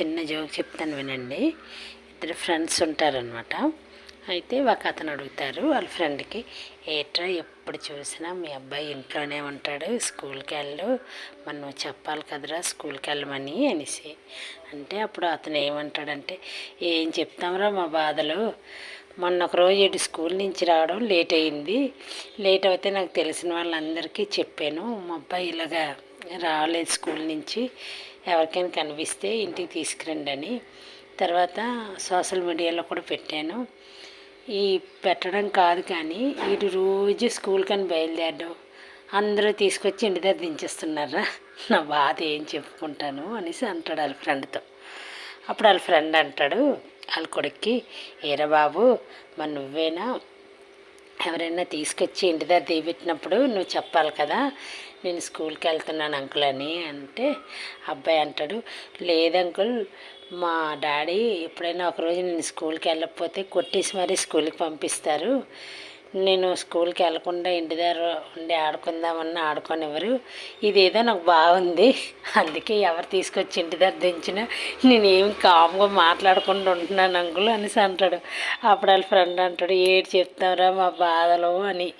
చిన్న జోక్ చెప్తాను వినండి. ఇద్దరు ఫ్రెండ్స్ ఉంటారనమాట అయితే ఒక అతను అడుగుతారు వాళ్ళ ఫ్రెండ్కి ఏట్రా ఎప్పుడు చూసినా మీ అబ్బాయి ఇంట్లోనే ఉంటాడు స్కూల్కి వెళ్ళు మనం చెప్పాలి కదరా స్కూల్కి వెళ్ళమని అనేసి. అంటే అప్పుడు అతను ఏమంటాడంటే ఏం చెప్తాంరా మా బాధలు? మొన్న ఒక రోజు ఇటు స్కూల్ నుంచి రావడం లేట్ అయింది. లేట్ అయితే నాకు తెలిసిన వాళ్ళందరికీ చెప్పాను. మా అబ్బాయి ఇలాగా రాలేదు స్కూల్ నుంచి. ఎవరికైనా కనిపిస్తే ఇంటికి తీసుకురండి అని తర్వాత సోషల్ మీడియాలో కూడా పెట్టాను. ఈ పెట్టడం కాదు కానీ వీడు రోజు స్కూల్ కానీ బయలుదేరడం అందరూ తీసుకొచ్చి ఇంటి దగ్గర దించేస్తున్నారా? నా బాధ ఏం చెప్పుకుంటాను అనేసి అంటాడు వాళ్ళ ఫ్రెండ్తో. అప్పుడు వాళ్ళ ఫ్రెండ్ అంటాడు వాళ్ళ కొడుక్కి ఏరా బాబు మరి నువ్వేనా? ఎవరైనా తీసుకొచ్చి ఇంటి దగ్గర దిగిపెట్టినప్పుడు నువ్వు చెప్పాలి కదా నేను స్కూల్కి వెళ్తున్నాను అంకుల్ అని అంటే అబ్బాయి అంటాడు లేదు అంకుల్ మా డాడీ ఎప్పుడైనా ఒకరోజు నేను స్కూల్కి వెళ్ళకపోతే కొట్టేసి మరీ స్కూల్కి పంపిస్తారు. నేను స్కూల్కి వెళ్ళకుండా ఇంటి దగ్గర ఉండి ఆడుకుందామన్నా ఆడుకోనివ్వరు ఇదేదో నాకు బాగుంది. అందుకే ఎవరు తీసుకొచ్చి ఇంటి దగ్గర దించినా నేను ఏమి కామ్గా మాట్లాడకుండా ఉంటున్నాను అంకుల్ అనేసి అంటాడు. అప్పుడు వాళ్ళ ఫ్రెండ్ అంటాడు ఏడు చెప్తావురా మా బాధలు అని.